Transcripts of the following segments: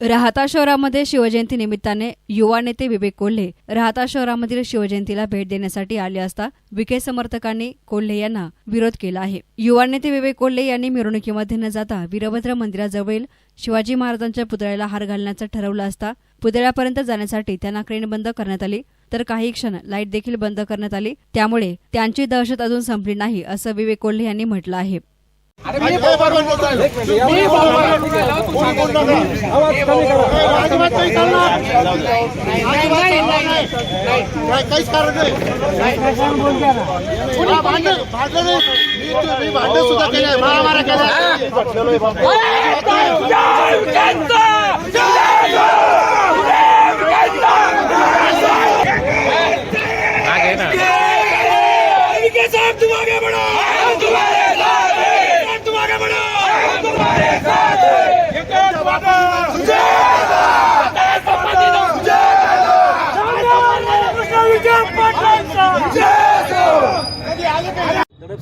राहता शहरामध्ये शिवजयंती निमित्ताने युवा नेते विवेक कोल्हे राहता शहरामधील शिवजयंतीला भेट देण्यासाठी आले असता विखे समर्थकांनी कोल्हे यांना विरोध केला आहे. युवा नेते विवेक कोल्हे यांनी मिरवणुकीमध्ये न जाता वीरभद्र मंदिराजवळील शिवाजी महाराजांच्या पुतळ्याला हार घालण्याचं ठरवलं असता पुतळ्यापर्यंत जाण्यासाठी त्यांना क्रेन बंद करण्यात आली. तर काही क्षण लाइट देखील बंद करण्यात आली. त्यामुळे त्यांची दहशत अजून संपली नाही असं विवेक कोल्हे यांनी म्हटलं आहे. मी बरोबर बोलतोय. मी बरोबर बोलतोय. कोणी बोलू नका. ए, अजिबात काही चालणार. अजिबात चालणार नाही. काय- काहीच कारण नाही. हा, भांडण भांडण नाही. मी तू- मी भांडण सुद्धा केलंय मारामारा केला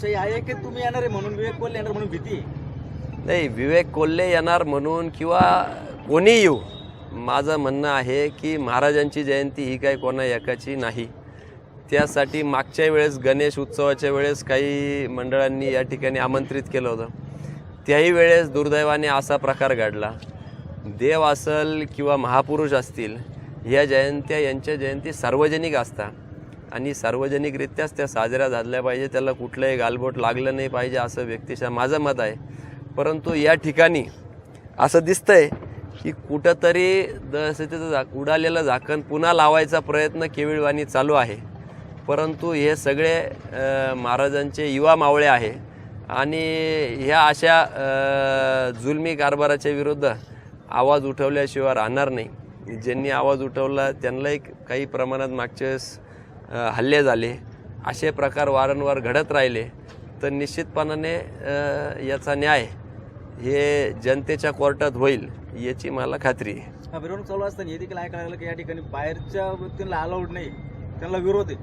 दडपशाही आहे की तुम्ही येणार आहे म्हणून विवेक कोल्हे येणार म्हणून भीती आहे. नाही विवेक कोल्हे येणार म्हणून किंवा कोणी येऊ माझं म्हणणं आहे की महाराजांची जयंती ही काही कोणा एकाची नाही. त्यासाठी मागच्या वेळेस गणेश उत्सवाच्या वेळेस काही मंडळांनी या ठिकाणी आमंत्रित केलं होतं. त्याही वेळेस दुर्दैवाने असा प्रकार घडला. देव असल किंवा महापुरुष असतील ह्या जयंत्या यांच्या जयंती सार्वजनिक असतात. आणि सार्वजनिकरित्याच त्या साजऱ्या झाल्या पाहिजे त्याला कुठलंही गालबोट लागलं नाही पाहिजे असं व्यक्तिशः माझं मत आहे. परंतु या ठिकाणी असं दिसतंय की कुठंतरी दहशतीचं झा उडालेलं झाकण पुन्हा लावायचा प्रयत्न केविळवाणी चालू आहे. परंतु हे सगळे महाराजांचे युवा मावळे आहे. आणि ह्या अशा जुलमी कारभाराच्या विरुद्ध आवाज उठवल्याशिवाय राहणार नाही. ज्यांनी आवाज उठवला त्यांनाही काही प्रमाणात मागच्या वेळेस हल्ले झाले असे प्रकार वारंवार घडत राहिले तर निश्चितपणाने याचा न्याय हे जनतेच्या कोर्टात होईल याची मला खात्री आहे. मिरवणूक चालू असताना हे देखील ऐकायला लागलं की या ठिकाणी बाहेरच्या व्यक्तींना अलाउड नाही त्यांना विरोध आहे.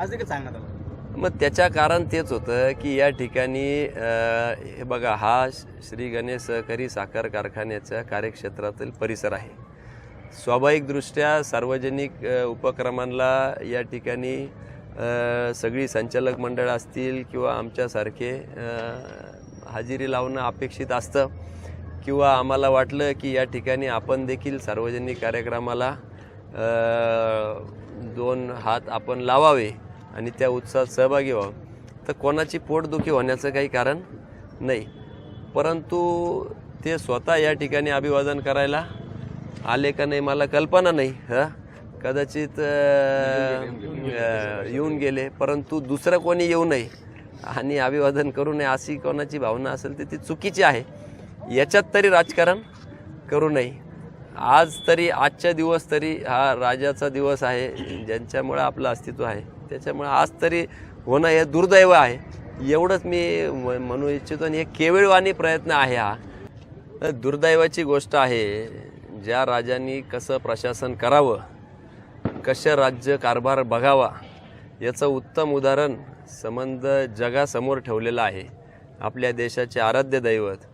आज देखील सांगण्यात आलं. मग त्याच्या कारण तेच होतं की या ठिकाणी हे बघा हा श्री गणेश सहकारी साखर कारखान्याच्या कार्यक्षेत्रातील परिसर आहे. स्वाभाविकदृष्ट्या सार्वजनिक उपक्रमांना या ठिकाणी सगळी संचालक मंडळ असतील किंवा आमच्यासारखे हजेरी लावणं अपेक्षित असतं किंवा आम्हाला वाटलं की या ठिकाणी आपण देखील सार्वजनिक कार्यक्रमाला दोन हात आपण लावावे आणि त्या उत्साहात सहभागी व्हावं. तर कोणाची पोटदुखी होण्याचं काही कारण नाही. परंतु ते स्वतः या ठिकाणी अभिवादन करायला आले का नाही मला कल्पना नाही हां? कदाचित येऊन गेले परंतु दुसरं कोणी येऊ नये आणि अभिवादन करू नये अशी कोणाची भावना असेल तर ती चुकीची आहे. याच्यात तरी राजकारण करू नये. आज तरी आजच्या दिवस तरी हा राजाचा दिवस आहे ज्यांच्यामुळे आपलं अस्तित्व आहे. त्याच्यामुळे आज तरी होणं हे दुर्दैव आहे. एवढंच मी म- म्हणू इच्छितो आणि हे केवळवाणी प्रयत्न आहे हा. दुर्दैवाची गोष्ट आहे ज्या राजांनी कसं प्रशासन करावं कसं राज्य कारभार बघावा याचं उत्तम उदाहरण संबंध जगासमोर ठेवलेलं आहे. आपल्या देशाचे आराध्य दैवत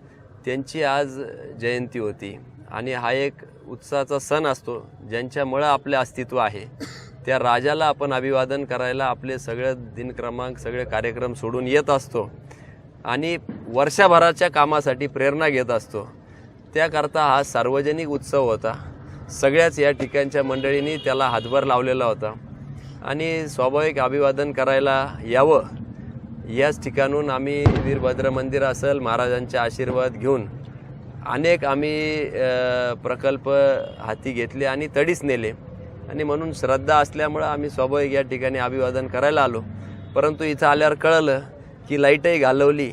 त्यांची आज जयंती होती आणि हा एक उत्साहाचा सण असतो ज्यांच्यामुळं आपले अस्तित्व आहे. त्या राजाला आपण अभिवादन करायला आपले सगळे दिनक्रमांक सगळे कार्यक्रम सोडून येत असतो आणि वर्षभराच्या कामासाठी प्रेरणा घेत असतो. त्याकरता हा सार्वजनिक उत्सव होता. सगळ्याच या ठिकाणच्या मंडळींनी त्याला हातभार लावलेला होता. आणि स्वाभाविक अभिवादन करायला यावं याच ठिकाणून आम्ही वीरभद्र मंदिर असेल महाराजांचे आशीर्वाद घेऊन अनेक आम्ही प्रकल्प हाती घेतले आणि तडीच नेले. आणि म्हणून श्रद्धा असल्यामुळं आम्ही स्वाभाविक या ठिकाणी अभिवादन करायला आलो. परंतु इथं आल्यावर कळलं की लाईटही घालवली.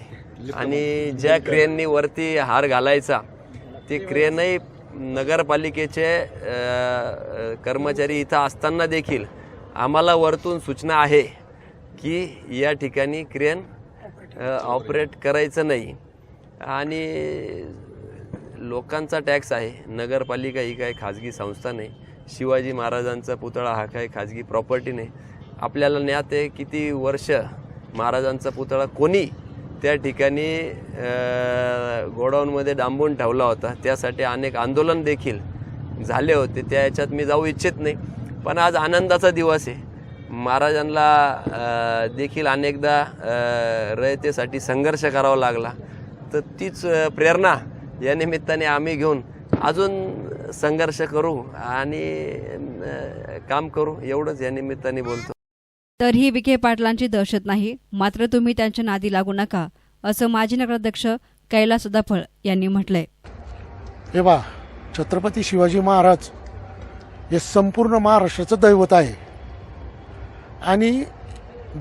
आणि ज्या क्रेननी वरती हार घालायचा ते क्रेनही नगरपालिकेचे कर्मचारी इथं असताना देखील आम्हाला वरतून सूचना आहे की या ठिकाणी क्रेन ऑपरेट करायचं नाही. आणि लोकांचा टॅक्स आहे नगरपालिका ही काही खाजगी संस्था नाही शिवाजी महाराजांचा पुतळा हा काही खाजगी प्रॉपर्टी नाही. आपल्याला ज्ञात आहे किती वर्ष महाराजांचा पुतळा कोणी त्या ठिकाणी गोडाऊनमध्ये डांबून ठेवला होता. त्यासाठी अनेक आंदोलन देखील झाले होते. त्या याच्यात मी जाऊ इच्छित नाही. पण आज आनंदाचा दिवस आहे. महाराजांना देखील अनेकदा रयतेसाठी संघर्ष करावा लागला. तर तीच प्रेरणा या निमित्ताने आम्ही घेऊन अजून संघर्ष करू आणि काम करू. एवढंच या निमित्ताने बोलतो. तरीही विखे पाटलांची दहशत नाही मात्र तुम्ही त्यांच्या नादी लागू नका असं माजी नगराध्यक्ष कैलास सदाफळ यांनी म्हटलंय. हे बा छत्रपती शिवाजी महाराज हे संपूर्ण महाराष्ट्राचं दैवत आहे. आणि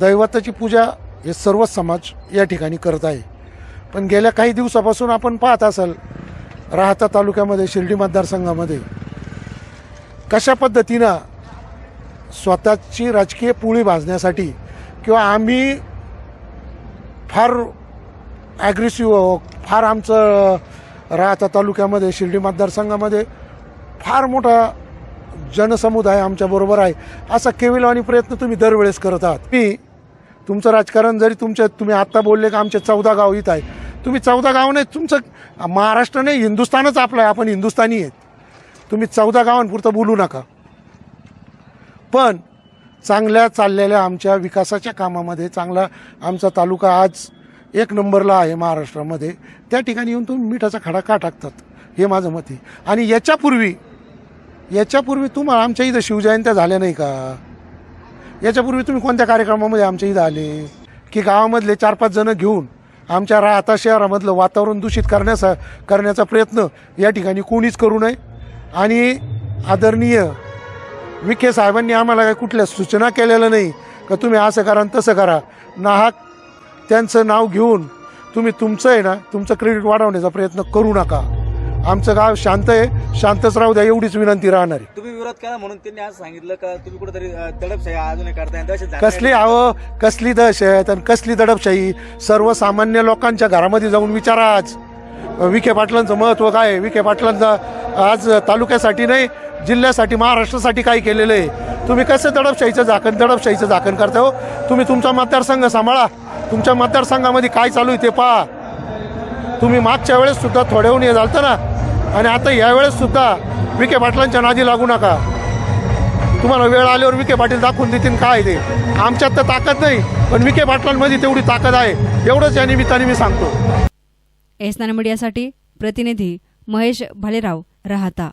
दैवताची पूजा हे सर्व समाज या ठिकाणी करत आहे. पण गेल्या काही दिवसापासून आपण पाहत असाल राहता तालुक्यामध्ये शिर्डी मतदारसंघामध्ये कशा पद्धतीनं स्वतःची राजकीय पोळी भाजण्यासाठी किंवा आम्ही फार ॲग्रेसिव्ह फार आमचं राहता तालुक्यामध्ये शिर्डी मतदारसंघामध्ये फार मोठा जनसमुदाय आमच्याबरोबर आहे. असा केविलवाणी प्रयत्न तुम्ही दरवेळेस करत आहात. मी तुमचं राजकारण जरी तुमच्या तुम्ही आत्ता बोलले का आमचे चौदा गाव इथं आहे. तुम्ही चौदा गाव नाही तुमचं महाराष्ट्र नाही हिंदुस्थानच आपलं आहे. आपण हिंदुस्थानी आहेत. तुम्ही चौदा गावांपुरतं बोलू नका. पण चांगल्या चाललेल्या आमच्या विकासाच्या कामामध्ये चांगला आमचा तालुका आज एक नंबरला आहे महाराष्ट्रामध्ये. त्या ठिकाणी येऊन तुम्ही मिठाचा खडा का टाकतात? हे माझं मत आहे. आणि याच्यापूर्वी याच्यापूर्वी तुम्हाला आमच्या इथं शिवजयंत्या झाल्या नाही का? याच्यापूर्वी तुम्ही कोणत्या कार्यक्रमामध्ये आमच्या इथं आले? की गावामधले चार पाच जणं घेऊन आमच्या राहता शहरामधलं वातावरण दूषित करण्याचा करण्याचा प्रयत्न या ठिकाणी कोणीच करू नये. आणि आदरणीय विखे साहेबांनी आम्हाला काही कुठल्या सूचना केलेल्या नाही. का तुम्ही असं करा आणि तसं करा. नाहक त्यांचं नाव घेऊन तुम्ही तुमचं आहे ना तुमचं क्रेडिट वाढवण्याचा प्रयत्न करू नका. आमचं गाव शांत आहे. शांतच राहू द्या एवढीच विनंती राहणार आहे. तुम्ही विरोध करा म्हणून त्यांनी आज सांगितलं का तुम्ही कुठेतरी दडपशाही अजूनही करताय दहशत झाली कसली हवं कसली दहशत आणि कसली दडपशाही? सर्वसामान्य लोकांच्या घरामध्ये जाऊन विचारा आज. विखे पाटलांचं महत्त्व काय आहे? विखे पाटलांचं आज तालुक्यासाठी नाही जिल्ह्यासाठी महाराष्ट्रासाठी काय केलेलं आहे. तुम्ही कसं दडपशाहीचं झाकण दडपशाहीचं झाकण करता हो? तुम्ही तुमचा मतदारसंघ सांभाळा. तुमच्या मतदारसंघामध्ये काय चालू आहे ते पहा. तुम्ही मागच्या वेळेस सुद्धा थोड्याहून हे झालतं ना? आणि आता यावेळेस सुद्धा विखे पाटलांच्या नादी लागू नका. तुम्हाला वेळ आल्यावर विखे पाटील दाखवून देतील काय ते. आमच्यात तर ताकद नाही पण विखे पाटलांमध्ये तेवढी ताकद आहे. एवढंच या निमित्ताने मी सांगतो. एसनान मीडियासाठी प्रतिनिधी महेश भालेराव. राहता